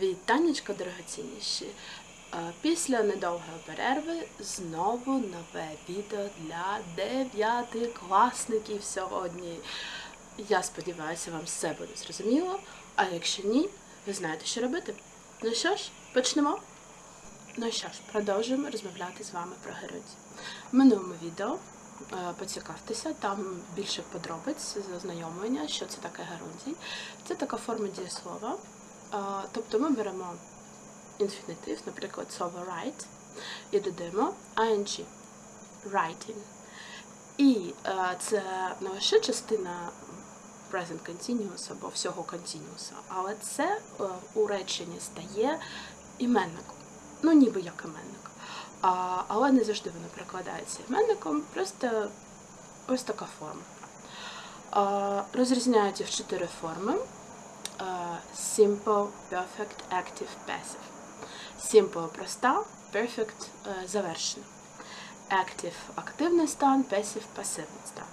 Вітанечко, дорогоцінніші! Після недовгої перерви знову нове відео для дев'ятикласників сьогодні. Я сподіваюся, вам все буде зрозуміло, а якщо ні, ви знаєте, що робити. Ну що ж, почнемо. Ну що ж, продовжуємо розмовляти з вами про героїв. В минулому відео е, поцікавтеся, там більше подробиць з ознайомлення, що це таке герундій. Це така форма дієслова. Тобто ми беремо інфінітив, наприклад, слово write, і додаємо ing writing. І е, це не лише частина present continuous або всього continuous, але це е, у реченні стає іменником. Ну, ніби як іменник. Але не завжди воно перекладається іменником, просто ось така форма. Розрізняють їх чотири форми. А, Simple, Perfect, Active, Passive. Simple – проста, Perfect – завершена. Active – активний стан, Passive – пасивний стан.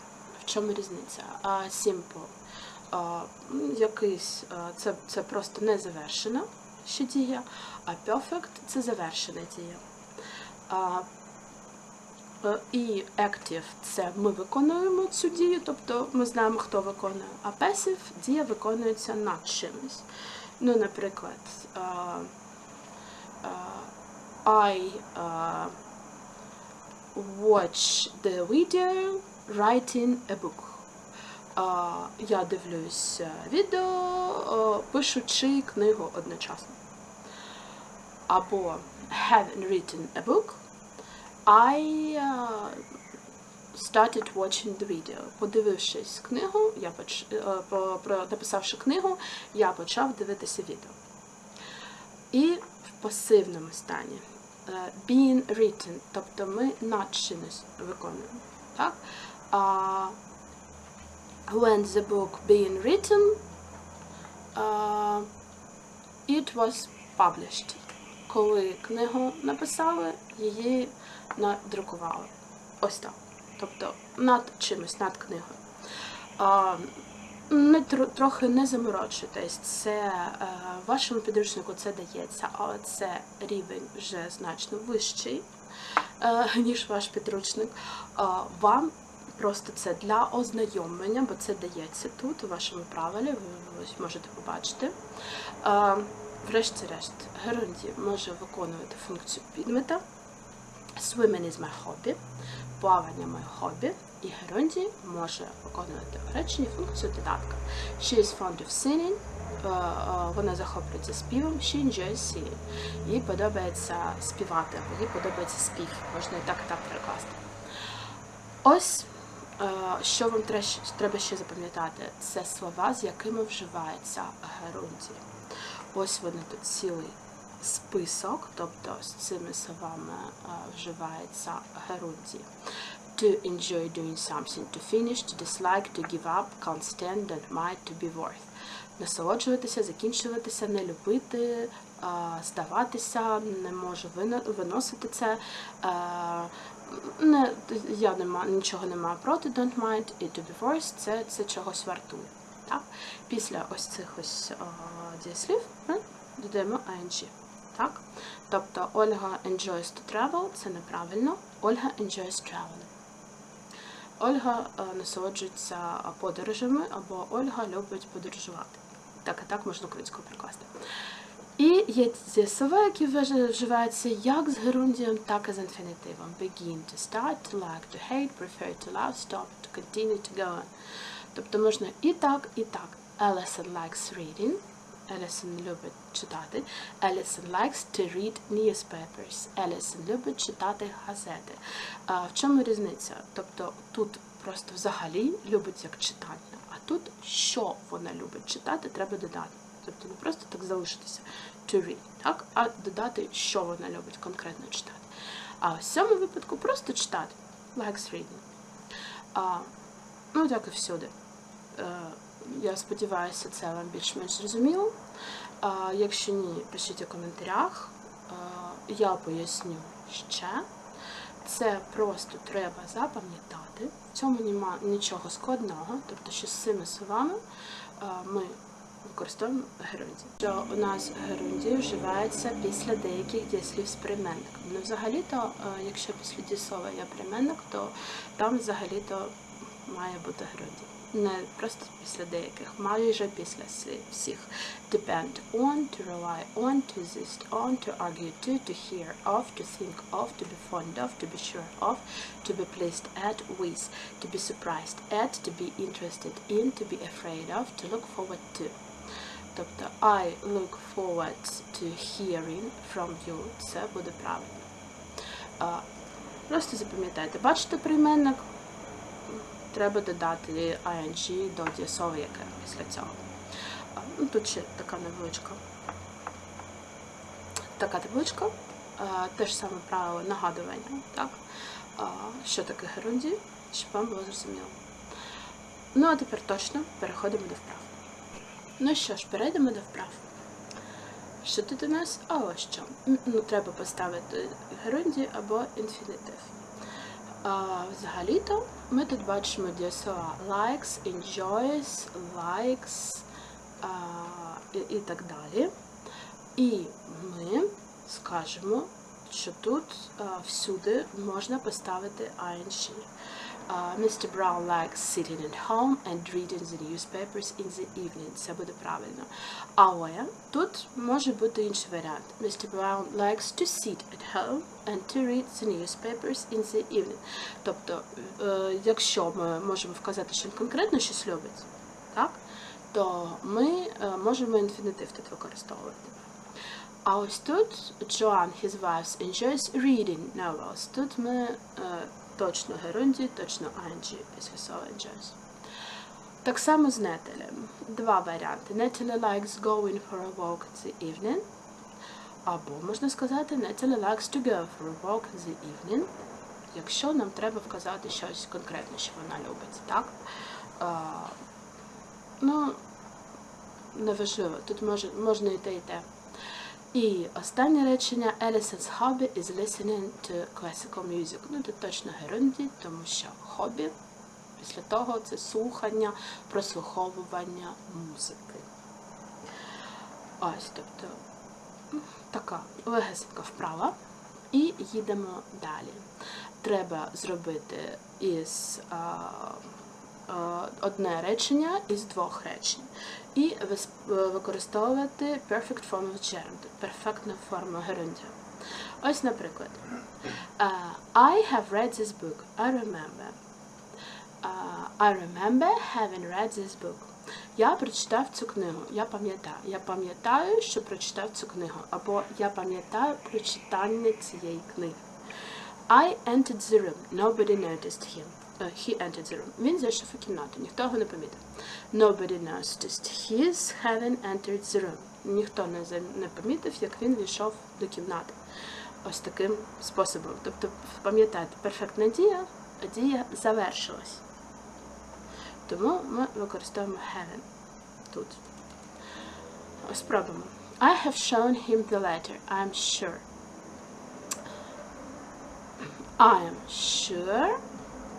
В чому різниця? А Simple м, якийсь, а, це, це просто не завершена ще дія, а perfect – це завершена дія. Е, і active – це ми виконуємо цю дію, тобто ми знаємо, хто виконує, а passive – дія виконується над чимось. Ну, наприклад, а, а, I watch the video writing a book. Я дивлюсь е, відео, е, пишучи книгу одночасно. Або having written a book, I е, started watching the video. Подивившись книгу, я поч... е, написавши книгу, я почав дивитися відео. І в пасивному стані е, being written, тобто ми над чимось виконуємо. Так? А, when the book being written, uh, it was published. Коли книгу написали, її надрукували. Ось так. Тобто над чимось, над книгою. А, не тро- трохи не заморочуйтесь, це е, вашому підручнику це дається, але це рівень вже значно вищий, е, ніж ваш підручник. А, вам просто це для ознайомлення, бо це дається тут, у вашому правилі, ви ось можете побачити. А, врешті-решт, герундій може виконувати функцію підмета. Swimming is my hobby, плавання моє хобі, і герундій може виконувати в функцію додатка. She is fond of singing, е, е, вона захоплюється співом, she enjoys singing. Їй подобається співати, їй подобається спів, можна і так і так перекласти. Ось е, що вам треба ще запам'ятати, це слова, з якими вживається герундій. Ось вони тут цілий список, тобто з цими словами е, вживається герундій. To enjoy doing something, to finish, to dislike, to give up, can't stand, don't mind, to be worth. Насолоджуватися, закінчуватися, не любити, е, здаватися, не можу вино- виносити це. е, не, я не ма- нічого не маю проти don't mind і to be worth це, це чогось вартує. Так? Після ось цих ось о, дієслів ми додаємо ing. Так? Тобто Ольга enjoys to travel це неправильно. Ольга enjoys traveling. Ольга е, насолоджується подорожами, або Ольга любить подорожувати. Так і так можна українською перекласти. І є ці слова, які вж- вживаються як з герундієм, так і з інфінітивом. Begin to start, to like, to hate, prefer to love, stop, to continue, to go on. Тобто можна і так, і так. Alison likes reading. Alison любить читати. Alison likes to read newspapers. Alison любить читати газети. А в чому різниця? Тобто тут просто взагалі любить як читання, а тут що вона любить читати, треба додати. Тобто не просто так залишитися to read, так? а додати, що вона любить конкретно читати. А в цьому випадку просто читати. Likes reading. А, ну, так і всюди. Е, я сподіваюся, це вам більш-менш зрозуміло. А, якщо ні, пишіть у коментарях. А, я поясню ще. Це просто треба запам'ятати. В цьому нема нічого складного. Тобто, що з цими словами а, ми використовуємо герунді. Що у нас герунді вживається після деяких дієслів з прийменником. Ну, взагалі-то, е, якщо після дієслова є прийменник, то там взагалі-то має бути герунді. Не просто після деяких, майже після всіх. Depend on, to rely on, to insist on, to argue to, to hear of, to think of, to be fond of, to be sure of, to be pleased at, with, to be surprised at, to be interested in, to be afraid of, to look forward to. Тобто I look forward to hearing from you. Це буде правильно. Просто запам'ятайте, бачите прийменник, треба додати ing до дієслова, яке після цього. Ну, тут ще така невеличка. Така табличка. Те ж саме правило нагадування, так? Що таке герунді, щоб вам було зрозуміло. Ну, а тепер точно переходимо до вправ. Ну що ж, перейдемо до вправ. Що тут у нас? А ось що. Ну, треба поставити герунді або інфінітив. Взагалі-то ми тут бачимо дієслова likes, enjoys, likes а, і, і так далі. І ми скажемо, що тут а, всюди можна поставити ing. Uh, Mr. Brown likes sitting at home and reading the newspapers in the evening. Це буде правильно. Але тут може бути інший варіант. Mr. Brown likes to sit at home and to read the newspapers in the evening. Тобто, е, якщо ми можемо вказати, що він конкретно щось любить, так, то ми е, можемо інфінітив тут використовувати. А ось тут Joan, his wife, enjoys reading novels. Тут ми е, точно герунді, точно слова enjoys. Так само з Нетелем. Два варіанти. Natalie likes going for a walk the evening. Або можна сказати Natalie likes to go for a walk the evening. Якщо нам треба вказати щось конкретне, що вона любить, так? А, ну, неважливо, тут може, можна і те, і те. І останнє речення Allison's hobby is listening to classical music. Ну, тут точно герунді, тому що хобі після того це слухання, прослуховування музики. Ось, тобто, така легесенька вправа. І їдемо далі. Треба зробити із а, одне речення із двох речень. І е, використовувати perfect form of gerund, перфектну форму герундя. Ось, наприклад, uh, I have read this book. I remember. I remember having read this book. Я прочитав цю книгу. Я пам'ятаю. Я пам'ятаю, що прочитав цю книгу. Або я пам'ятаю прочитання цієї книги. I entered the room. Nobody noticed him. Uh, he entered the room. Він зайшов у кімнату. Ніхто його не помітив. Nobody noticed his having entered the room. Ніхто не, помітив, як він війшов до кімнати. Ось таким способом. Тобто, пам'ятайте, перфектна дія, а дія завершилась. Тому ми використовуємо having тут. Спробуємо. I have shown him the letter. I'm sure. I am sure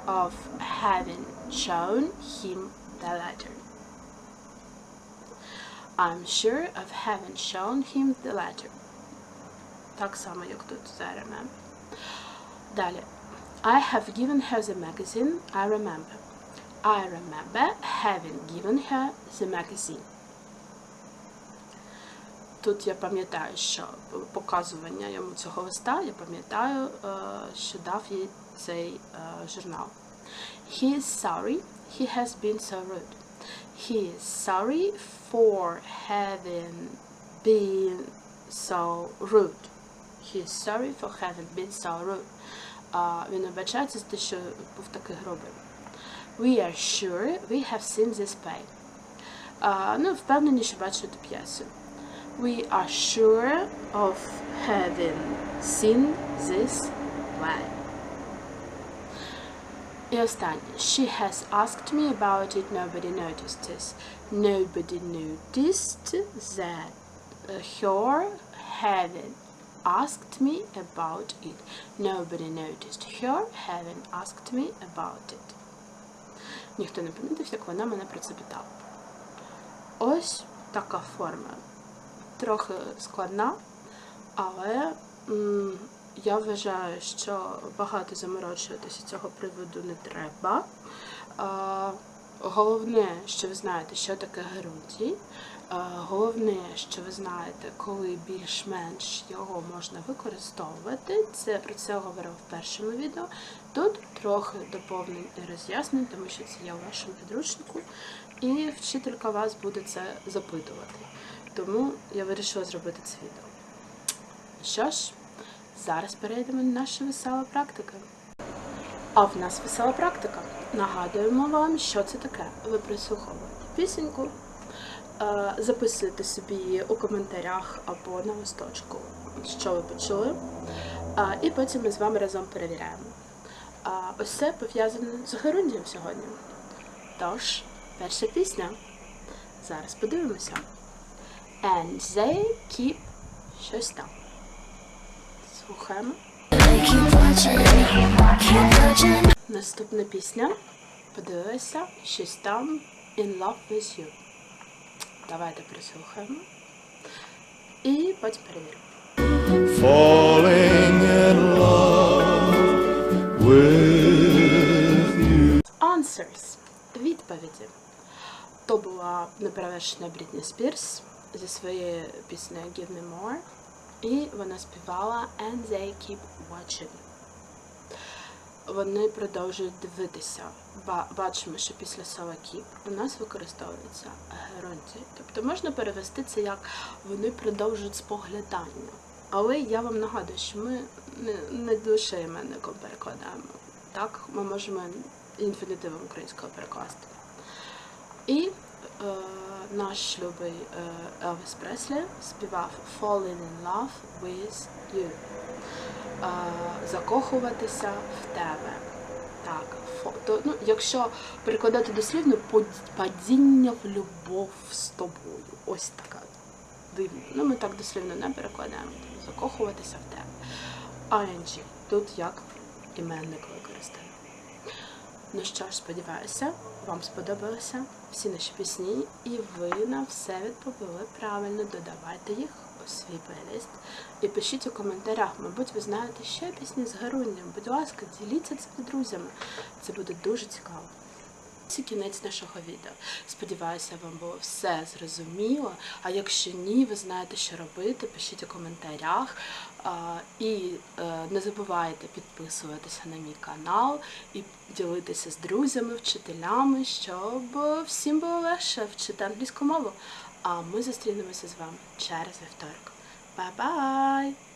of having shown him the letter. I'm sure of having shown him the letter. Так само, як тут за remember. Далі. I have given her the magazine. I remember. I remember having given her the magazine. Тут я пам'ятаю, що показування йому цього листа, я пам'ятаю, е, що дав їй цей е, журнал. He is sorry he has been so rude. He is sorry for having been so rude. He is sorry for having been so rude. А, він вибачається за те, що був такий грубий. We are sure we have seen this play. А, ну, впевнені, що бачили ту п'єсу. We are sure of having seen this play. І останнє. She has asked me about it, nobody noticed this. Nobody noticed that uh, her having asked me about it. Nobody noticed her having asked me about it. Ніхто не помітив, як вона мене про це питала. Ось така форма. Трохи складна, але м, Я вважаю, що багато заморочуватися цього приводу не треба. Головне, що ви знаєте, що таке груді. Головне, що ви знаєте, коли більш-менш його можна використовувати. Це про це говорила в першому відео. Тут трохи доповнень і роз'яснень, тому що це є у вашому підручнику, і вчителька вас буде це запитувати. Тому я вирішила зробити це відео. Що ж, зараз перейдемо до нашої весела практики. А в нас весела практика. Нагадуємо вам, що це таке. Ви прослуховуєте пісеньку, е, записуєте собі у коментарях або на листочку, що ви почули. Е, І потім ми з вами разом перевіряємо. А ось це пов'язане з Герундієм сьогодні. Тож, перша пісня. Зараз подивимося. And they keep щось там. Watching. Наступна пісня. Подивилися, щось там In Love With You. Давайте прислухаємо. І потім перевіримо. falling in love with you. Answers. Відповіді. То була неперевершена Брітні Спірс зі своєю піснею Give Me More. І вона співала And They Keep Watching. Вони продовжують дивитися. Ба- Бачимо, що після слова keep у нас використовується геронті. Тобто можна перевести це як вони продовжують споглядання. Але я вам нагадую, що ми не лише іменником перекладаємо. Так, ми можемо інфінітивом українського перекласти. І е, наш любий Елвіс Преслі співав Falling in love with you. Е, закохуватися в тебе. Так, то, ну, якщо перекладати дослівно, «под- падіння в любов з тобою. Ось така дивна. Ну, ми так дослівно не перекладаємо. Закохуватися в тебе. ING. Тут як іменник використаємо. Ну що ж, сподіваюся, вам сподобалися всі наші пісні, і ви на все відповіли правильно. Додавайте їх у свій плейлист і пишіть у коментарях. Мабуть, ви знаєте ще пісні з Гарунням. Будь ласка, діліться це з друзями. Це буде дуже цікаво. Це кінець нашого відео. Сподіваюся, вам було все зрозуміло. А якщо ні, ви знаєте, що робити, пишіть у коментарях. І е, не забувайте підписуватися на мій канал і ділитися з друзями, вчителями, щоб всім було легше вчити англійську мову. А ми зустрінемося з вами через вівторок. Бай-бай!